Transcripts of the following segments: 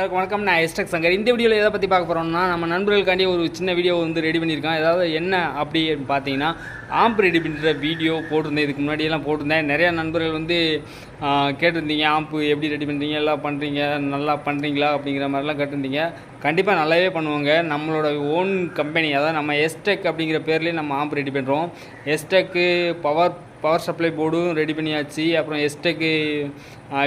வணக்கம். நான் எஸ்டக் சங்கர். இந்த வீடியோவில் எதை பற்றி பார்க்க போகிறோம்னா நம்ம நண்பர்களுக்காண்டி ஒரு சின்ன வீடியோ வந்து ரெடி பண்ணியிருக்கோம். ஏதாவது என்ன அப்படி பார்த்தீங்கன்னா ஆம்ப் ரெடி பண்ணுற வீடியோ போட்டிருந்தேன். இதுக்கு முன்னாடியெல்லாம் போட்டிருந்தேன். நிறையா நண்பர்கள் வந்து கேட்டிருந்தீங்க ஆம்ப் எப்படி ரெடி பண்ணுறீங்க எல்லாம் பண்ணுறீங்க நல்லா பண்ணுறீங்களா அப்படிங்கிற மாதிரிலாம் கேட்டிருந்தீங்க. கண்டிப்பாக நல்லாவே பண்ணுவாங்க. நம்மளோட ஓன் கம்பெனி அதாவது நம்ம எஸ்டெக் அப்படிங்கிற பேர்லேயே நம்ம ஆம்ப் ரெடி பண்ணுறோம் எஸ்டெக்கு பவர் பவர் சப்ளை போர்டும் ரெடி பண்ணியாச்சு. அப்புறம் எஸ்டெக்கு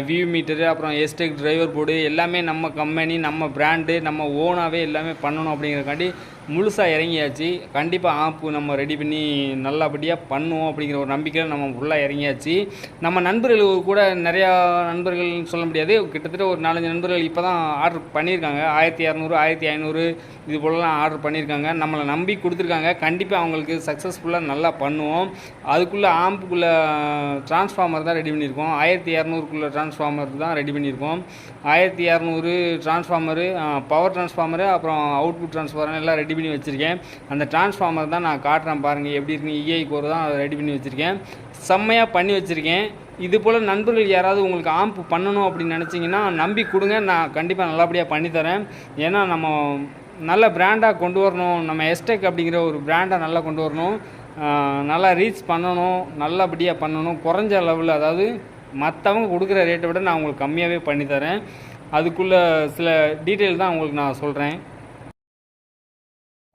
வியூ மீட்டரு அப்புறம் எஸ்டெக் டிரைவர் போர்டு எல்லாமே நம்ம கம்பெனி நம்ம பிராண்டு நம்ம ஓனாகவே எல்லாமே பண்ணணும் அப்படிங்கிறக்காண்டி முழுசாக இறங்கியாச்சு. கண்டிப்பாக ஆப்பு நம்ம ரெடி பண்ணி நல்லபடியாக பண்ணுவோம் அப்படிங்கிற ஒரு நம்பிக்கையில் நம்ம ஃபுல்லாக இறங்கியாச்சு. நம்ம நண்பர்கள் கூட நிறையா நண்பர்கள் சொல்ல முடியாது. கிட்டத்தட்ட ஒரு நாலஞ்சு நண்பர்கள் இப்போ தான் ஆர்டர் பண்ணியிருக்காங்க. ஆயிரத்தி இரநூறு ஆயிரத்தி ஐநூறு இது போலலாம் ஆர்டர் பண்ணியிருக்காங்க. நம்மளை நம்பி கொடுத்துருக்காங்க. கண்டிப்பாக அவங்களுக்கு சக்ஸஸ்ஃபுல்லாக நல்லா பண்ணுவோம். அதுக்குள்ளே ஆம்புக்குள்ளே டிரான்ஸ்ஃபார்மர் தான் ரெடி பண்ணியிருக்கோம். ஆயிரத்தி இரநூறுக்குள்ளே டிரான்ஸ்ஃபார்மர் தான் ரெடி பண்ணியிருக்கோம். ஆயிரத்தி இரநூறு டிரான்ஸ்ஃபார்மரு பவர் டிரான்ஸ்ஃபார்மரு அப்புறம் அவுட்புட் டிரான்ஸ்ஃபார்மர் எல்லாம் ரெடி பண்ணி வச்சுருக்கேன். அந்த டிரான்ஸ்ஃபார்மர் தான் நான் காட்டுறேன் பாருங்கள் எப்படி இருக்குன்னு இஐ கோர் தான் அதை ரெடி பண்ணி வச்சுருக்கேன். செம்மையாக பண்ணி வச்சுருக்கேன். இது போல் நண்பர்கள் யாராவது உங்களுக்கு ஆம்ப் பண்ணணும் அப்படின்னு நினச்சிங்கன்னா நம்பி கொடுங்க நான் கண்டிப்பாக நல்லபடியாக பண்ணித்தரேன் ஏன்னா நம்ம நல்ல பிராண்டாக கொண்டு வரணும். நம்ம எஸ்டெக் அப்படிங்கிற ஒரு பிராண்டை நல்லா கொண்டு வரணும். நல்லா ரீச் பண்ணணும் நல்லபடியாக பண்ணணும். குறைஞ்ச அளவில் அதாவது மற்றவங்க கொடுக்குற ரேட்டை விட நான் உங்களுக்கு கம்மியாகவே பண்ணி தரேன். அதுக்குள்ளே சில டீட்டெயில் தான் உங்களுக்கு நான் சொல்கிறேன்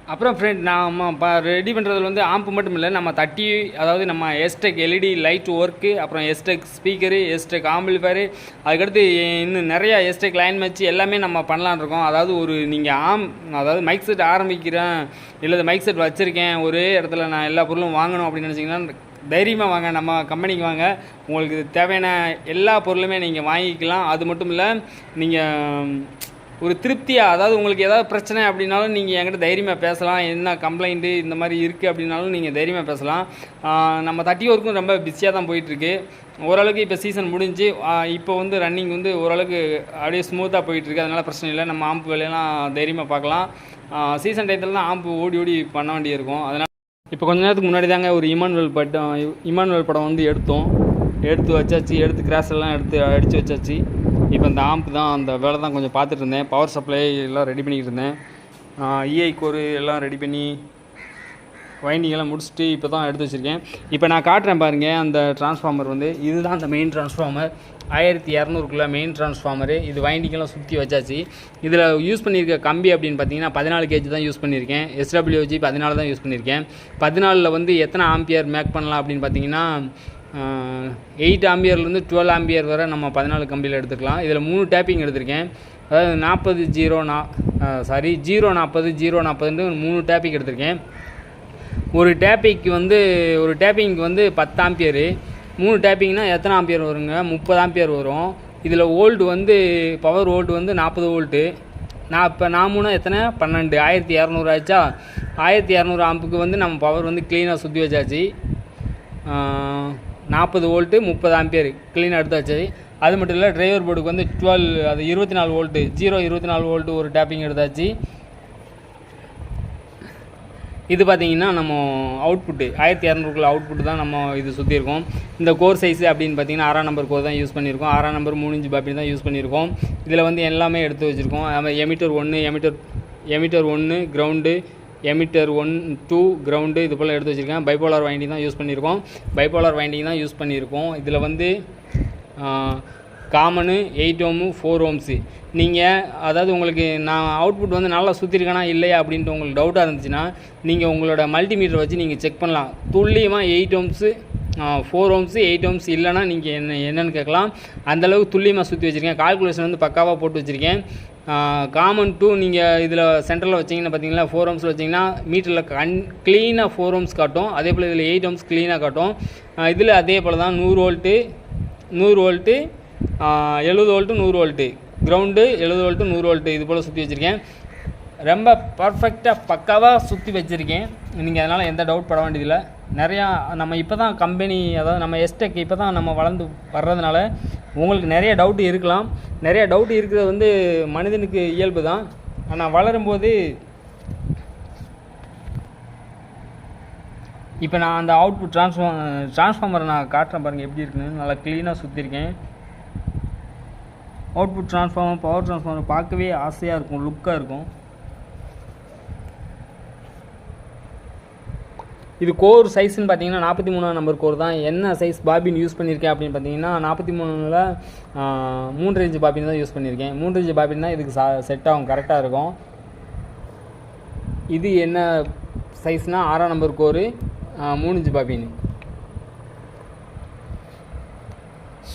அப்புறம் ஃப்ரெண்ட் நாம் இப்போ ரெடி பண்ணுறதுல வந்து ஆம்பு மட்டும் இல்லை நம்ம தட்டி அதாவது நம்ம எஸ்டெக் எல்இடி லைட் ஒர்க்கு அப்புறம் எஸ்டெக் ஸ்பீக்கரு எஸ்டெக் ஆம்பிளிஃபயரு அதுக்கடுத்து இன்னும் நிறையா எஸ்டெக் லைன் வச்சு எல்லாமே நம்ம பண்ணலான்னு இருக்கோம். அதாவது ஒரு நீங்கள் ஆம் அதாவது மைக் செட் ஆரம்பிக்கிறேன் இல்லை மைக் செட் வச்சுருக்கேன் ஒரே இடத்துல நான் எல்லா பொருளும் வாங்கணும் அப்படின்னு நினச்சிங்கன்னா தைரியமாக வாங்க நம்ம கம்பெனிக்கு வாங்க. உங்களுக்கு தேவையான எல்லா பொருளுமே நீங்கள் வாங்கிக்கலாம். அது மட்டும் இல்லை நீங்கள் ஒரு திருப்தியாக அதாவது உங்களுக்கு ஏதாவது பிரச்சனை அப்படின்னாலும் நீங்கள் என்கிட்ட தைரியமாக பேசலாம். என்ன கம்ப்ளைண்ட்டு இந்த மாதிரி இருக்குது அப்படின்னாலும் நீங்கள் தைரியமாக பேசலாம். நம்ம தட்டி ஒர்க்கும் ரொம்ப பிஸியாக தான் போயிட்டுருக்கு. ஓரளவுக்கு இப்போ சீசன் முடிஞ்சு இப்போ வந்து ரன்னிங் வந்து ஓரளவுக்கு அப்படியே ஸ்மூத்தாக போயிட்டுருக்கு. அதனால் பிரச்சனை இல்லை. நம்ம ஆம்பு வேலையெல்லாம் தைரியமாக பார்க்கலாம் சீசன் டயத்தில் தான் ஆம்பு ஓடி ஓடி பண்ண வேண்டியிருக்கும். அதனால் இப்போ கொஞ்ச நேரத்துக்கு முன்னாடி தாங்க ஒரு இமானுவல் படம் இமானுவல் படம் வந்து எடுத்தோம். எடுத்து வச்சாச்சு எடுத்து கிராஸ் எல்லாம் எடுத்து அடித்து வச்சாச்சு. இப்போ இந்த ஆம்ப் தான் அந்த வேலை தான் கொஞ்சம் பார்த்துட்டு இருந்தேன். பவர் சப்ளை எல்லாம் ரெடி பண்ணிக்கிட்டு இருந்தேன். இஐ கோரு எல்லாம் ரெடி பண்ணி வைண்டிங்கெல்லாம் முடிச்சுட்டு இப்போ தான் எடுத்து வச்சுருக்கேன். இப்போ நான் காட்டுறேன் பாருங்கள் அந்த டிரான்ஸ்ஃபார்மர் வந்து இதுதான் அந்த மெயின் டிரான்ஸ்ஃபார்மர் ஆயிரத்தி இரநூறுக்குள்ள மெயின் டிரான்ஸ்ஃபார்மரு இது வைண்டிங்கெல்லாம் சுற்றி வச்சாச்சு. இதில் யூஸ் பண்ணியிருக்க கம்பி அப்படின்னு பார்த்தீங்கன்னா பதினாலு கேஜி தான் யூஸ் பண்ணியிருக்கேன். எஸ்டபிள்யூஜி பதினாலு தான் யூஸ் பண்ணியிருக்கேன். பதினாலில் வந்து எத்தனை ஆம்பியர் மேக் பண்ணலாம் அப்படின்னு பார்த்தீங்கன்னா எயிட் ஆம்பியர்லேருந்து டுவெல் ஆம்பியர் வரை நம்ம பதினாலு கம்பியில் எடுத்துக்கலாம். இதில் மூணு டேப்பிங் எடுத்திருக்கேன். அதாவது நாற்பது ஜீரோ நா சாரி ஜீரோ நாற்பது ஜீரோ நாற்பதுன்னு மூணு டேப்பிங் எடுத்திருக்கேன். ஒரு டேப்பிக்கு வந்து ஒரு டேப்பிங்க்கு வந்து பத்து ஆம்பியரு மூணு டேப்பிங்னால் எத்தனை ஆம்பியர் வருங்க? முப்பது ஆம்பியர் வரும். இதில் ஓல்டு வந்து பவர் ஓல்டு வந்து நாற்பது ஓல்ட்டு நான் இப்போ நான் மூணு எத்தனை? பன்னெண்டு. ஆயிரத்தி இரநூறு ஆச்சா? ஆயிரத்தி இரநூறு ஆம்புக்கு வந்து நம்ம பவர் வந்து க்ளீனாக சுற்றி வச்சாச்சு. நாற்பது வோல்ட்டு முப்பது ஆம்பியர் க்ளீனாக எடுத்து வச்சாச்சு அது மட்டும் இல்லை டிரைவர் போர்டுக்கு வந்து டுவெல் அது இருபத்தி நாலு வோல்ட்டு ஜீரோ இருபத்தி நாலு வோல்ட்டு ஒரு டேப்பிங் எடுத்தாச்சு. இது பார்த்திங்கன்னா நம்ம அவுட்புட்டு ஆயிரத்தி இரநூறுக்குள்ள அவுட்புட் தான் நம்ம இது சுற்றிருக்கோம் இந்த கோர் சைஸ் அப்படின்னு பார்த்தீங்கன்னா ஆறாம் நம்பர் கோர் தான் யூஸ் பண்ணியிருக்கோம். ஆறாம் நம்பர் மூணு இன்ச்சு பாப்பி தான் யூஸ் பண்ணியிருக்கோம். இதில் வந்து எல்லாமே எடுத்து வச்சுருக்கோம். எமிட்டர் ஒன்று எமிட்டர் எமிட்டர் ஒன்று ground emitter one two ground இது போல் எடுத்து வச்சுருக்கேன். பைபோலார் வைண்டிங் தான் யூஸ் பண்ணியிருக்கோம். பைபோலார் வைண்டிங் தான் யூஸ் பண்ணியிருக்கோம். இதில் வந்து common eight ohm four ohms நீங்கள் அதாவது உங்களுக்கு நான் அவுட்புட் வந்து நல்லா சுற்றிருக்கேனா இல்லையா அப்படின்ட்டு உங்களுக்கு டவுட்டாக இருந்துச்சுன்னா நீங்கள் உங்களோட மல்டிமீட்டர் வச்சு நீங்கள் செக் பண்ணலாம். துல்லியமாக eight ohms four ohms eight ohms இல்லைன்னா நீங்கள் என்ன என்னென்னு கேட்கலாம். அந்தளவுக்கு துல்லியமாக சுற்றி வச்சுருக்கேன். கால்குலேஷன் வந்து பக்காவாக போட்டு வச்சுருக்கேன். காமன் டூ நீங்கள் இதில் சென்டரில் வச்சிங்கன்னா பார்த்தீங்களா ஃபோர் ஓம்ஸில் வச்சிங்கன்னா மீட்டரில் கண் க்ளீனாக ஃபோர் ஓம்ஸ் காட்டும். அதே போல் இதில் எயிட் ஓம்ஸ் க்ளீனாக காட்டும். இதில் அதே போல் தான் நூறு வோல்ட்டு நூறு வோல்ட்டு எழுபது வோல்ட்டு நூறு வோல்ட்டு. கிரவுண்டு எழுபது வோல்ட்டு நூறு வோல்ட்டு இது போல் சுற்றி வச்சுருக்கேன். ரொம்ப பர்ஃபெக்டாக பக்காவாக சுற்றி வச்சுருக்கேன். நீங்கள் அதனால் எந்த டவுட் பட வேண்டியதில்லை. நிறையா நம்ம இப்போ தான் கம்பெனி அதாவது நம்ம எஸ்டெக் இப்போ தான் நம்ம வளர்ந்து வர்றதுனால உங்களுக்கு நிறைய டவுட் இருக்கலாம். நிறைய டவுட் இருக்கிறது வந்து மனிதனுக்கு இயல்பு தான். ஆனால் வளரும்போது இப்போ நான் அந்த அவுட்புட் ட்ரான்ஸ்ஃபார்ம் ட்ரான்ஸ்ஃபார்மரை நான் காட்டுறேன் பாருங்கள் எப்படி இருக்குன்னு. நல்லா க்ளீனாக சுற்றிருக்கேன் அவுட்புட் ட்ரான்ஸ்ஃபார்மர் பவர் ட்ரான்ஸ்ஃபார்மர் பார்க்கவே ஆசையாக இருக்கும் லுக்காக இருக்கும். இது கோர் சைஸ்னு பார்த்தீங்கன்னா நாற்பத்தி மூணாம் நம்பர் கோர் தான். என்ன சைஸ் பாபின் யூஸ் பண்ணியிருக்கேன் அப்படின்னு பார்த்தீங்கன்னா நாற்பத்தி மூணில் மூன்று இன்ச்சு பாபின் தான் யூஸ் பண்ணியிருக்கேன் மூன்று இன்ச்சு பாபின் தான் இதுக்கு செட் ஆகும் கரெக்டாக இருக்கும். இது என்ன சைஸ்னால் ஆறாம் நம்பர் கோரு மூணு இன்ச்சு பாபின்னு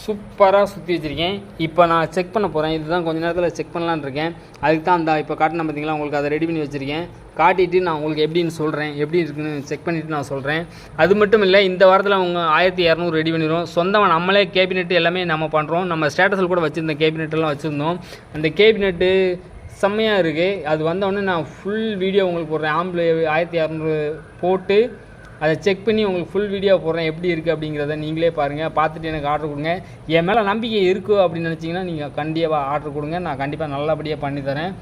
சூப்பராக சுற்றி வச்சுருக்கேன். இப்போ நான் செக் பண்ண போகிறேன் இதுதான் கொஞ்ச நேரத்தில் செக் பண்ணலான் இருக்கேன். அதுக்கு தான் அந்த இப்போ காட்டின பார்த்தீங்களா உங்களுக்கு அதை ரெடி பண்ணி வச்சுருக்கேன். காட்டிட்டு நான் உங்களுக்கு எப்படின்னு சொல்கிறேன் எப்படி இருக்குன்னு செக் பண்ணிவிட்டு நான் சொல்கிறேன் அது மட்டும் இல்லை இந்த வாரத்தில் அவங்க ஆயிரத்தி இரநூறு ரெடி பண்ணிடுவோம் சொந்தமாக நம்மளே கேபினெட் எல்லாமே நம்ம பண்ணுறோம் நம்ம ஸ்டேட்டஸில் கூட வச்சுருந்த கேபினெட்டெல்லாம் வச்சுருந்தோம். அந்த கேபினெட்டு செம்மையாக இருக்குது அது வந்தோடனே நான் ஃபுல் வீடியோ உங்களுக்கு போடுறேன். ஆம்பிள் ஆயிரத்தி இரநூறு போட்டு அதை செக் பண்ணி உங்களுக்கு ஃபுல் வீடியோ போடுறேன் எப்படி இருக்குது அப்படிங்கிறத நீங்களே பாருங்கள் பார்த்துட்டு எனக்கு ஆர்டர் கொடுங்க. என் மேலே நம்பிக்கை இருக்குது அப்படின்னு நினச்சிங்கன்னா நீங்கள் கண்டிப்பாக ஆர்டர் கொடுங்க. நான் கண்டிப்பாக நல்லபடியாக பண்ணித்தரேன்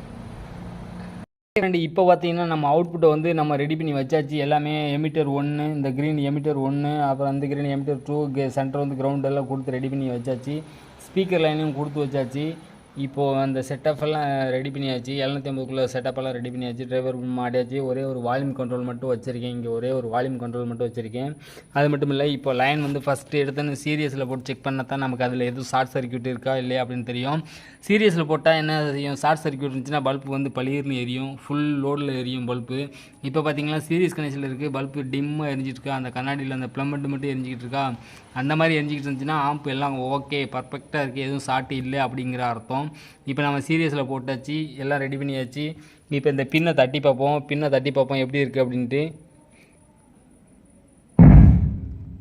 ரெண்டு இப்போ பார்த்தீங்கன்னா நம்ம அவுட்புட்டை வந்து நம்ம ரெடி பண்ணி வச்சாச்சு. எல்லாமே எமிட்டர் ஒன்று இந்த க்ரீன் எமிட்டர் ஒன்று அப்புறம் அந்த க்ரீன் எமிட்டர் டூ சென்டர் வந்து கிரவுண்ட் எல்லாம் கொடுத்து ரெடி பண்ணி வச்சாச்சு. ஸ்பீக்கர் லைனையும் கொடுத்து வச்சாச்சு. இப்போது அந்த செட்டப் எல்லாம் ரெடி பண்ணியாச்சு. எழுநூற்றி ஐம்பதுக்குள்ள செட்டப் ரெடி பண்ணியாச்சு. டிரைவர் மாட்டியாச்சு. ஒரே ஒரு வால்யூம் கண்ட்ரோல் மட்டும் வச்சுருக்கேன். இங்கே ஒரே ஒரு வால்யூம் கண்ட்ரோல் மட்டும் வச்சுருக்கேன். அது மட்டும் இல்லை இப்போ லைன் வந்து ஃபஸ்ட்டு எடுத்தோன்னு சீரியஸில் போட்டு செக் பண்ணால் தான் நமக்கு அதில் எதுவும் ஷார்ட் சர்க்யூட் இருக்கா இல்லையா அப்படின்னு தெரியும். சீரியஸில் போட்டால் என்ன செய்யும்? ஷார்ட் சர்க்யூட் இருந்துச்சுன்னா பல்ப் வந்து பளிர்னு எரியும். ஃபுல் லோடில் எரியும் பல்பு இப்போ பார்த்தீங்கன்னா சீரியஸ் கனெக்ஷனில் இருக்குது பல்ப்பு டிம்மாக எரிஞ்சிட்டு இருக்கா? அந்த கண்ணாடியில் அந்த ப்ளம்பட் மட்டும் எரிஞ்சிக்கிட்டு இருக்கா? அந்த மாதிரி எரிஞ்சிக்கிட்டு இருந்துச்சுன்னா ஆம்ப் எல்லாம் ஓகே பர்ஃபெக்டாக இருக்குது எதுவும் ஷார்ட் இல்லை அப்படிங்கிற அர்த்தம். இப்போ நம்ம சீரியஸில் போட்டாச்சு எல்லாம் ரெடி பண்ணியாச்சு. இப்போ இந்த பின்னை தட்டி பார்ப்போம். பின்னை தட்டி பார்ப்போம். எப்படி இருக்குது அப்படின்ட்டு.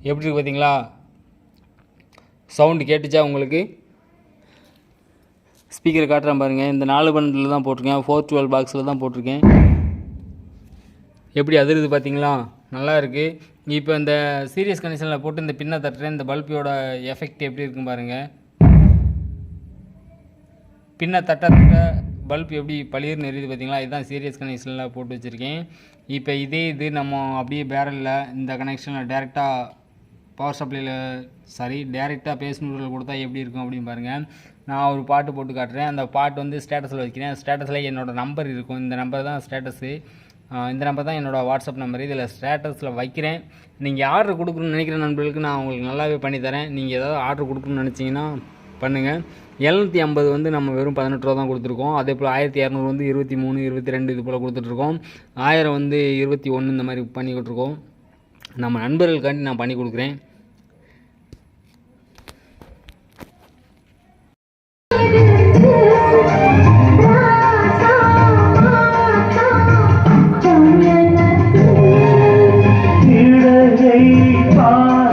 எப்படி இருக்குது பார்த்தீங்களா சவுண்டு கேட்டுச்சா உங்களுக்கு? ஸ்பீக்கர் காட்டுறேன் பாருங்கள் இந்த நாலு பண்டில் தான் போட்டிருக்கேன். ஃபோர் டுவெல் பாக்ஸில் தான் போட்டிருக்கேன். எப்படி அதிருது பார்த்தீங்களா நல்லா இருக்குது இப்போ இந்த சீரியஸ் கண்டிஷனில் போட்டு இந்த பின்னை தட்டுறேன். இந்த பல்பியோட எஃபெக்ட் எப்படி இருக்கும் பாருங்கள் பின்ன தட்ட தட்ட பல்ப் எப்படி பளிர்னு எரியுது பார்த்தீங்களா? இதுதான் சீரியஸ் கனெக்ஷனில் போட்டு வச்சுருக்கேன். இப்போ இதே இது நம்ம அப்படியே பேரலில் இந்த கனெக்ஷனில் டேரெக்டாக பவர் சப்ளையில் சாரி டேரெக்டாக பேஸ் கொடுத்தா எப்படி இருக்கும் அப்படின்னு பாருங்கள் நான் ஒரு பாட்டு போட்டு காட்டுறேன். அந்த பாட்டு வந்து ஸ்டேட்டஸில் வைக்கிறேன். ஸ்டேட்டஸில் என்னோடய நம்பர் இருக்கும். இந்த நம்பர் தான் ஸ்டேட்டஸு இந்த நம்பர் தான் என்னோடய வாட்ஸ்அப் நம்பர் இதில் ஸ்டேட்டஸில் வைக்கிறேன். நீங்கள் ஆர்டர் கொடுக்கணும்னு நினைக்கிற நண்பர்களுக்கு நான் உங்களுக்கு நல்லாவே பண்ணித்தரேன். நீங்கள் ஏதாவது ஆர்டர் கொடுக்கணும்னு நினச்சிங்கன்னா பண்ணுங்கள் எழுநூற்றி ஐம்பது வந்து நம்ம வெறும் பதினெட்டு ரூபா தான் கொடுத்துருக்கோம். அதே போல் ஆயிரத்தி இரநூறு வந்து இருபத்தி மூணு இருபத்தி ரெண்டு இது போல் கொடுத்துட்ருக்கோம் ஆயிரம் வந்து இருபத்தி ஒன்று இந்த மாதிரி பண்ணி கொடுத்துருக்கோம் நம்ம நண்பர்களுக்காண்டி நான் பண்ணி கொடுக்குறேன்.